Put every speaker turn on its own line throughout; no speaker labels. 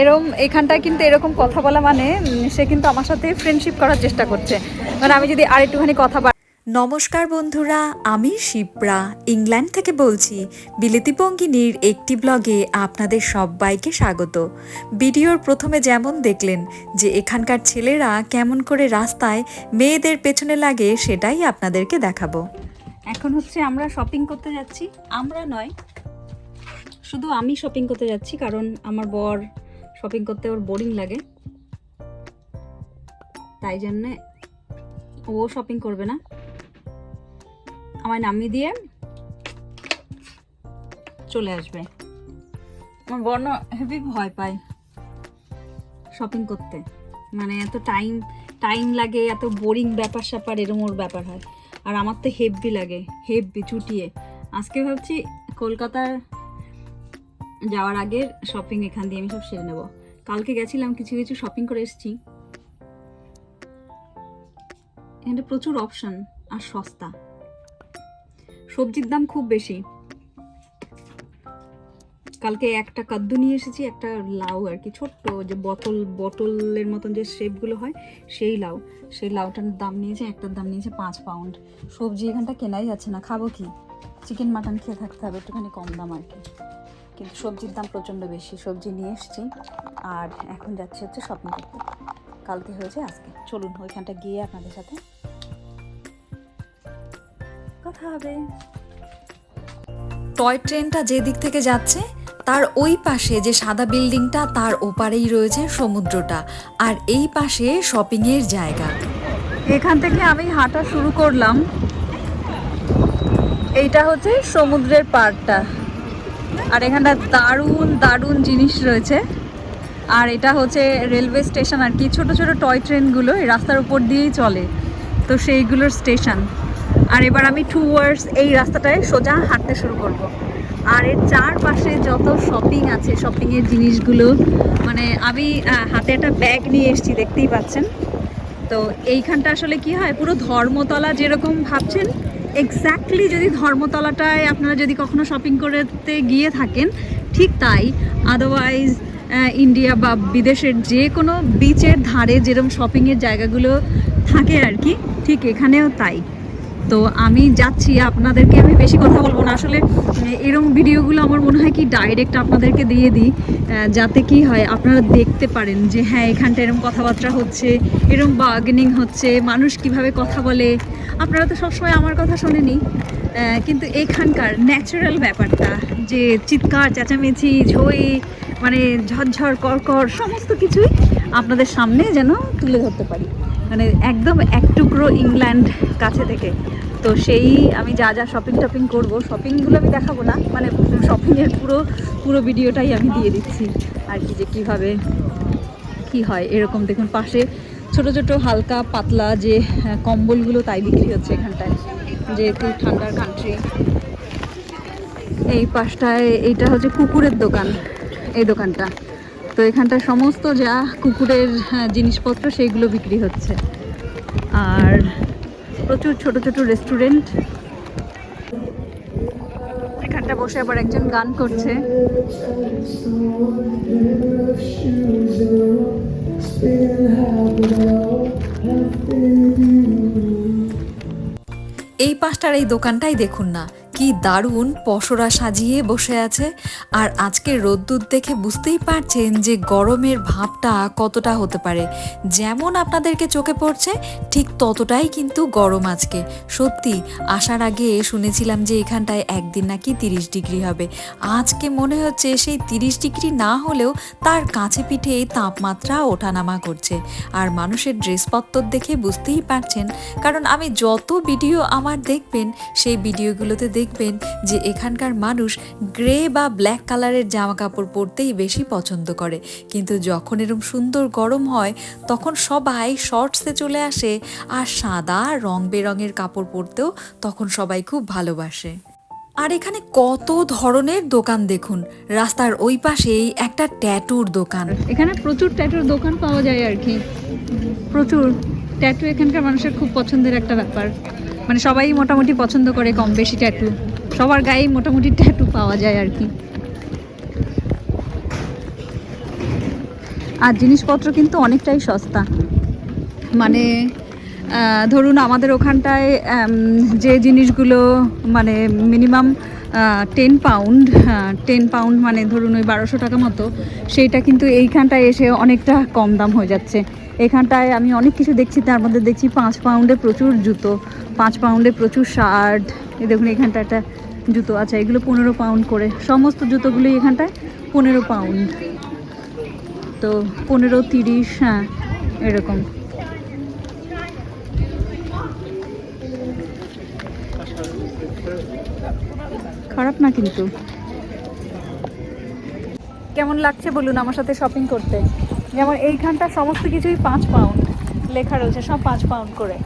এরকম এখানটায় কিন্তু এরকম কথা বলা মানে সে কিন্তু আমার সাথে ফ্রেন্ডশিপ করার চেষ্টা করছে। মানে আমি যদি আর একটুখানি কথা
নমস্কার বন্ধুরা আমি শিপ্রা ইংল্যান্ড থেকে বলছি। বিলেতি পঙ্গিনীর একটি ব্লগে আপনাদের সবাইকে স্বাগত। ভিডিওর প্রথমে যেমন দেখলেন যে এখানকার ছেলেরা কেমন করে রাস্তায় মেয়েদের পেছনে লাগে সেটাই আপনাদেরকে দেখাবো।
এখন হচ্ছে আমরা শপিং করতে যাচ্ছি। আমরা নয় শুধু আমি শপিং করতে যাচ্ছি, কারণ আমার বর শপিং করতে ওর বোরিং লাগে। তাই জন্যে ও শপিং করবে না। আমায় নামিয়ে দিয়ে চলে আসবে। আমার বর্ণ হেভি ভয় পায় শপিং করতে। মানে এত টাইম টাইম লাগে, এত বোরিং ব্যাপার স্যাপার এরম ওর ব্যাপার হয়। আর আমার তো হেভি লাগে হেভি চুটিয়ে। আজকে ভাবছি কলকাতার যাওয়ার আগের শপিং এখান দিয়ে আমি সব সেরে নেব। কালকে গেছিলাম, কিছু কিছু শপিং করে এসেছি। এখানে প্রচুর অপশন আর সস্তা। সবজির দাম খুব বেশি। কালকে একটা কাদ্দু নিয়ে এসেছি, একটা লাউ আর কি, ছোট্ট যে বোতল বোতলের মতন যে শেপগুলো হয়, সেই লাউ। সেই লাউটার দাম নিয়েছে, একটার দাম নিয়েছে পাঁচ পাউন্ড সবজি এখানটা কেনাই যাচ্ছে না, খাব কি? চিকেন মাটন খেয়ে থাকতে হবে, একটুখানি কম দাম আর কি। কিন্তু সবজির দাম প্রচণ্ড বেশি সবজি নিয়ে এসেছি। আর এখন যাচ্ছি হচ্ছে শপিং করতে। কালকে হয়েছে আজকে। চলুন ওইখানটা গিয়ে আপনাদের সাথে কথা হবে।
টয় ট্রেনটা যে দিক থেকে যাচ্ছে তার ওই পাশে যে সাদা বিল্ডিংটা তার ওপারেই রয়েছে সমুদ্রটা। আর এই পাশে শপিংয়ের জায়গা।
এখান থেকে আমি হাঁটা শুরু করলাম। এইটা হচ্ছে সমুদ্রের পাড়টা। আর এখানটা দারুণ দারুণ জিনিস রয়েছে। আর এটা হচ্ছে রেলওয়ে স্টেশন আর কি। ছোট ছোট টয় ট্রেনগুলো এই রাস্তার উপর দিয়েই চলে। তো সেইগুলোর স্টেশন। আর এবার আমি টু ওয়ার্ডস এই রাস্তাটায় সোজা হাঁটতে শুরু করব। আর এর চারপাশে যত শপিং আছে শপিংয়ের জিনিসগুলো মানে আমি হাতে একটা ব্যাগ নিয়ে এসেছি, দেখতেই পাচ্ছেন। তো এইখানটা আসলে কি হয়, পুরো ধর্মতলা যেরকম ভাবছেন এক্স্যাক্টলি যদি ধর্মতলাটায় আপনারা যদি কখনো শপিং করতে গিয়ে থাকেন, ঠিক তাই। আদারওয়াইজ ইন্ডিয়া বা বিদেশের যে কোনো বিচের ধারে যেরকম শপিংয়ের জায়গাগুলো থাকে আর কি, ঠিক এখানেও তাই। তো আমি যাচ্ছি, আপনাদেরকে আমি বেশি কথা বলব না। আসলে এরকম ভিডিওগুলো আমার মনে হয় কি ডাইরেক্ট আপনাদেরকে দিয়ে দিই যাতে কি হয়, আপনারা দেখতে পারেন যে হ্যাঁ এখানটা এরকম কথাবার্তা হচ্ছে এরকম বার্গেনিং হচ্ছে, মানুষ কীভাবে কথা বলে। আপনারা তো সবসময় আমার কথা শোনেনি কিন্তু এখানকার ন্যাচারাল ব্যাপারটা, যে চিৎকার, চেঁচামেচি, ঝই মানে ঝরঝর, কড়কড়, সমস্ত কিছুই আপনাদের সামনে যেন তুলে ধরতে পারি। মানে একদম এক টুকরো ইংল্যান্ড কাছে থেকে। তো সেই আমি যা যা শপিং টপিং করব শপিংগুলো আমি দেখাবো না মানে শপিংয়ের পুরো পুরো ভিডিওটাই আমি দিয়ে দিচ্ছি। আর কি যে কীভাবে কি হয়, এরকম দেখুন, পাশে ছোট ছোট হালকা পাতলা যে কম্বলগুলো তাই বিক্রি হচ্ছে এখানটায়, যেহেতু ঠান্ডার কান্ট্রি এই পাশটায়, এইটা হচ্ছে কুকুরের দোকান, এই দোকানটা। তো এখানটা সমস্ত যা কুকুরের হ্যাঁ, জিনিসপত্র সেইগুলো বিক্রি হচ্ছে। আর প্রচুর ছোট ছোট রেস্টুরেন্ট। এখানটা বসে আবার একজন গান করছে।
এই পাশটার এই দোকানটাই দেখুন না। কি দারুণ পসরা সাজিয়ে বসে আছে। আর আজকে রোদ্দুর দেখে বুঝতেই পারছেন যে গরমের ভাবটা কতটা হতে পারে। যেমন আপনাদেরকে চোখে পড়ছে, ঠিক ততটাই কিন্তু গরম আজকে। সত্যি, আসার আগে শুনেছিলাম যে এখানটায় একদিন নাকি তিরিশ ডিগ্রি হবে। আজকে মনে হচ্ছে সেই তিরিশ ডিগ্রি না হলেও তার কাছে পিঠে তাপমাত্রা ওঠানামা করছে। আর মানুষের ড্রেসপত্র দেখে বুঝতেই পারছেন, কারণ আমি যত ভিডিও আমার দেখবেন, সেই ভিডিওগুলোতে দেখবেন যে এখানকার মানুষ গ্রে বা ব্ল্যাক কালারের জামা কাপড় পরতেই বেশি পছন্দ করে। কিন্তু যখন এরম সুন্দর গরম হয়, তখন সবাই শর্টসে চলে আসে আর সাদা রং বেরঙের কাপড় পরতেও তখন সবাই খুব ভালোবাসে। আর এখানে কত ধরনের দোকান দেখুন। রাস্তার ওই পাশেই একটা ট্যাটুর দোকান।
এখানে প্রচুর ট্যাটুর দোকান পাওয়া যায় আর কি। প্রচুর। ট্যাটু এখানকার মানুষের খুব পছন্দের একটা ব্যাপার। মানে সবাই মোটামুটি পছন্দ করে কম বেশি ট্যাটু সবার গায়েই মোটামুটি ট্যাটু পাওয়া যায় আর কি। আর জিনিসপত্র কিন্তু অনেকটাই সস্তা। মানে ধরুন আমাদের ওখানটায় যে জিনিসগুলো মানে minimum ten pound ten pound মানে ধরুন ওই বারোশো টাকা মতো, সেইটা কিন্তু এইখানটায় এসে অনেকটা কম দাম হয়ে যাচ্ছে। এখানটায় আমি অনেক কিছু দেখছি, তার মধ্যে দেখছি পাঁচ পাউন্ডে প্রচুর জুতো, পাঁচ পাউন্ডে প্রচুর শার্ট এই দেখুন এখানটা একটা জুতো আছে, এগুলো পনেরো পাউন্ড করে, সমস্ত জুতোগুলোই এখানটায় পনেরো পাউন্ড। তো পনেরো, তিরিশ হ্যাঁ এরকম। খারাপ না কিন্তু। কেমন লাগছে বলুন আমার সাথে শপিং করতে? যেমন এইখানটা সমস্ত কিছুই পাঁচ পাউন্ড লেখা রয়েছে সব পাঁচ পাউন্ড করে।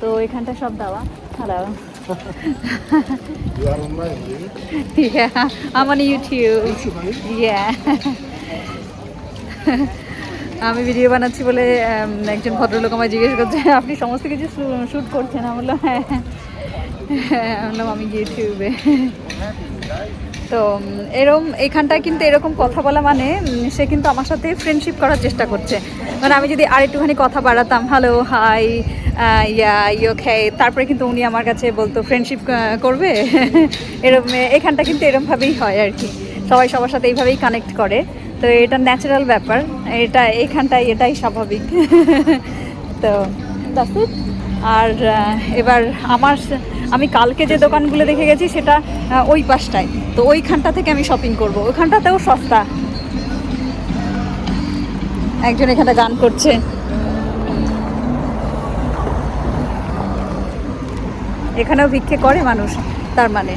তো এখানটা সব দেওয়া। Hello
You are online.
Yeah, I'm on YouTube. Yeah. আমি ভিডিও বানাচ্ছি বলে একজন ভদ্রলোক আমায় জিজ্ঞেস করছে আপনি সমস্ত কিছু শ্যুট করছেন? আমি বললাম হ্যাঁ। হ্যাঁ আমি বললাম আমি ইউটিউবে তো এরম এখানটায় কিন্তু এরকম কথা বলা মানে সে কিন্তু আমার সাথে ফ্রেন্ডশিপ করার চেষ্টা করছে। মানে আমি যদি আর একটুখানি কথা বাড়াতাম হ্যালো হাই ইয়া ইউ খে তারপরে কিন্তু উনি আমার কাছে বলতো ফ্রেন্ডশিপ করবে? এরম এখানটা কিন্তু এরমভাবেই হয় আর কি। সবাই সবার সাথে এইভাবেই কানেক্ট করে। তো এটা ন্যাচারাল ব্যাপার। এটা এখানটায় এটাই স্বাভাবিক। তো আর এবার আমার আমি কালকে যে দোকানগুলো দেখে গেছি সেটা ওই পাশটায়। তো ওইখানটা থেকে আমি শপিং করব। ওইখানটাতেও সস্তা। একজন এখানে গান করছে। এখানেও ভিক্ষে করে মানুষ, তার মানে।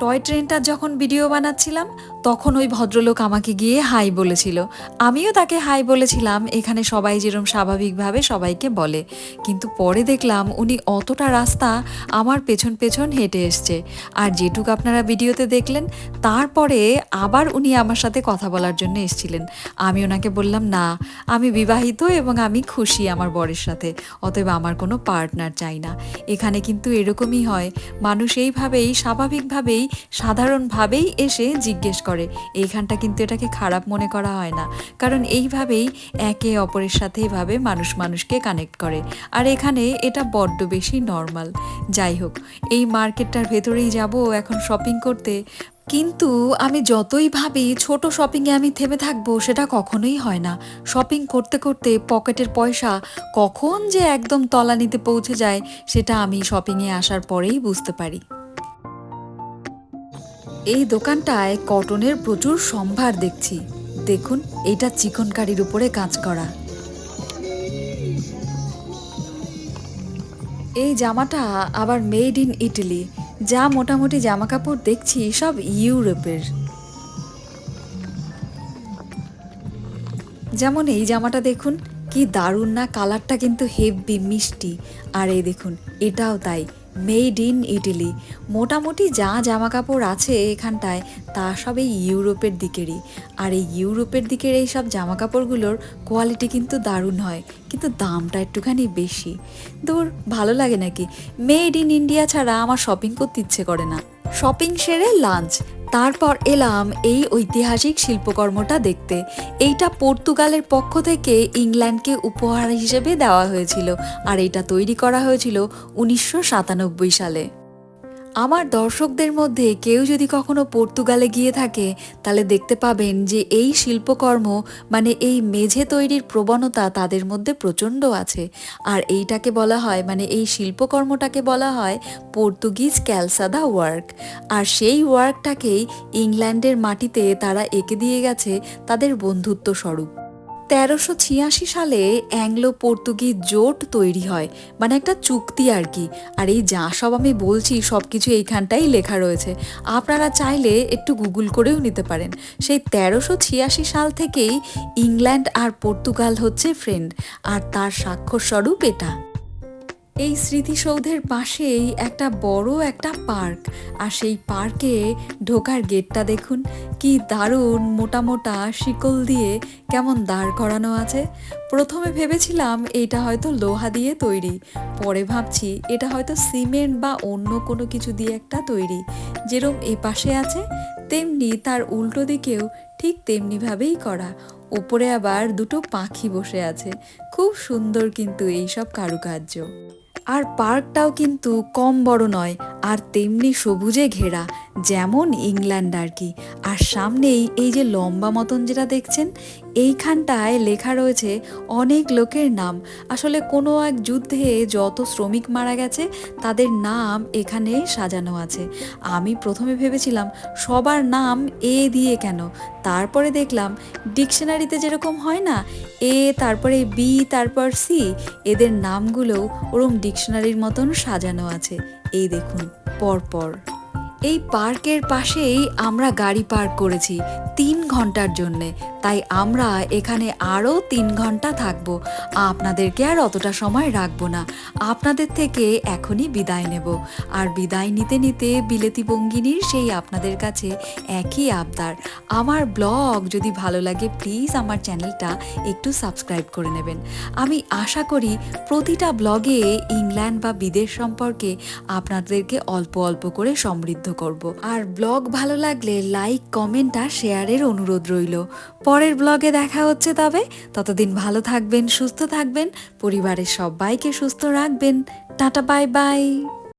টয় ট্রেনটার যখন ভিডিও বানাচ্ছিলাম তখন ওই ভদ্রলোক আমাকে গিয়ে হাই বলেছিল। আমিও তাকে হাই বলেছিলাম, এখানে সবাই যেরম স্বাভাবিকভাবে সবাইকে বলে। কিন্তু পরে দেখলাম উনি অতটা রাস্তা আমার পেছন পেছন হেঁটে এসছে। আর যেটুক আপনারা ভিডিওতে দেখলেন, তারপরে আবার উনি আমার সাথে কথা বলার জন্য এসেছিলেন। আমি ওনাকে বললাম, না, আমি বিবাহিত এবং আমি খুশি আমার বরের সাথে, অতএব আমার কোনো পার্টনার চাই না। এখানে কিন্তু এরকমই হয়। মানুষ এইভাবেই, স্বাভাবিকভাবেই, সাধারণভাবেই এসে জিজ্ঞেস করে। এইখানটা কিন্তু এটাকে খারাপ মনে করা হয় না। কারণ এইভাবেই একে অপরের সাথে এভাবে মানুষ মানুষকে কানেক্ট করে। আর এখানে এটা বড্ড বেশি নর্মাল যাই হোক, এই মার্কেটটার ভেতরেই যাব এখন শপিং করতে। কিন্তু আমি যতই ভাবি ছোট শপিংয়ে আমি থেমে থাকব সেটা কখনোই হয় না। শপিং করতে করতে পকেটের পয়সা কখন যে একদম তলানিতে পৌঁছে যায়, সেটা আমি শপিংয়ে আসার পরেই বুঝতে পারি। এই দোকানটায় কটনের প্রচুর সম্ভার দেখছি। দেখুন, এটা চিকন কারির উপরে কাজ করা। এই জামাটা আবার মেড ইন ইটালি যা মোটামুটি জামা কাপড় দেখছি, সব ইউরোপের। যেমন এই জামাটা দেখুন, কি দারুণ না কালারটা কিন্তু হেভি মিষ্টি। আর এই দেখুন, এটাও তাই। মেড ইন ইটালি মোটামুটি যা জামা কাপড় আছে এখানটায়, তা সব এই ইউরোপের দিকেরই। আর এই ইউরোপের দিকের এই সব জামা কাপড়গুলোর কোয়ালিটি কিন্তু দারুণ হয়, কিন্তু দামটা একটুখানি বেশি। দূর, ভালো লাগে নাকি? মেড ইন ইন্ডিয়া ছাড়া আমার শপিং করতে ইচ্ছে করে না। শপিং সেরে লাঞ্চ তারপর এলাম এই ঐতিহাসিক শিল্পকর্মটা দেখতে। এইটা পর্তুগালের পক্ষ থেকে ইংল্যান্ডকে উপহার হিসেবে দেওয়া হয়েছিল, আর এটা তৈরি করা হয়েছিল উনিশশো সাতানব্বই সালে। আমার দর্শকদের মধ্যে কেউ যদি কখনো পর্তুগালে গিয়ে থাকে, তাহলে দেখতে পাবেন যে এই শিল্পকর্ম মানে এই মেঝে তৈরির প্রবণতা তাদের মধ্যে প্রচণ্ড আছে। আর এইটাকে বলা হয় মানে এই শিল্পকর্মটাকে বলা হয় পর্তুগিজ ক্যালসাদা ওয়ার্ক। আর সেই ওয়ার্কটাকেই ইংল্যান্ডের মাটিতে তারা এঁকে দিয়ে গেছে তাদের বন্ধুত্ব স্বরূপ তেরোশো ছিয়াশি সালে অ্যাংলো পর্তুগিজ জোট তৈরি হয় মানে একটা চুক্তি আর কি। আর এই যা সব আমি বলছি, সব কিছু এইখানটাই লেখা রয়েছে। আপনারা চাইলে একটু গুগল করেও নিতে পারেন। সেই তেরোশো ছিয়াশি সাল থেকেই ইংল্যান্ড আর পর্তুগাল হচ্ছে ফ্রেন্ড আর তার স্বাক্ষরস্বরূপ এটা। এই স্মৃতিসৌধের পাশেই একটা বড় একটা পার্ক। আর সেই পার্কে ঢোকার গেটটা দেখুন, কি দারুণ মোটা মোটা শিকল দিয়ে কেমন দাঁড় করানো আছে। প্রথমে ভেবেছিলাম এটা হয়তো লোহা দিয়ে তৈরি, পরে ভাবছি এটা হয়তো সিমেন্ট বা অন্য কোনো কিছু দিয়ে একটা তৈরি। যেরম এ পাশে আছে, তেমনি তার উল্টো দিকেও ঠিক তেমনিভাবেই করা। উপরে আবার দুটো পাখি বসে আছে, খুব সুন্দর কিন্তু এইসব কারুকার্য। আর পার্কটাও কিন্তু কম বড় নয় আর তেমনি সবুজে ঘেরা, যেমন ইংল্যান্ড আর কি। আর সামনেই এই যে লম্বা মতন যেটা দেখছেন, এইখানটায় লেখা রয়েছে অনেক লোকের নাম। আসলে কোনো এক যুদ্ধে যত শ্রমিক মারা গেছে, তাদের নাম এখানে সাজানো আছে। আমি প্রথমে ভেবেছিলাম, সবার নাম এ দিয়ে কেন? তারপরে দেখলাম, ডিকশনারিতে যেরকম হয় না, এ, তারপরে বি, তারপর সি, এদের নামগুলোও ওরম ডিকশনারির মতন সাজানো আছে। এই দেখুন পরপর এই পার্কের পাশেই আমরা গাড়ি পার্ক করেছি তিন ঘণ্টার জন্যে। তাই আমরা এখানে আরও তিন ঘণ্টা থাকব। আপনাদেরকে আর অতটা সময় রাখব না। আপনাদের থেকে এখনই বিদায় নেব। আর বিদায় নিতে নিতে বিলেতি বঙ্গিনীর সেই আপনাদের কাছে একই আবদার। আমার ব্লগ যদি ভালো লাগে, প্লিজ আমার চ্যানেলটা একটু সাবস্ক্রাইব করে নেবেন। আমি আশা করি প্রতিটা ব্লগে ইংল্যান্ড বা বিদেশ সম্পর্কে আপনাদেরকে অল্প অল্প করে সমৃদ্ধ করব। আর ব্লগ ভালো লাগলে লাইক, কমেন্ট আর শেয়ারের অনুরোধ রইল। পরের ব্লগে দেখা হচ্ছে তবে। ততদিন ভালো থাকবেন, সুস্থ থাকবেন। পরিবারের সবাইকে সুস্থ রাখবেন। Tata, bye bye.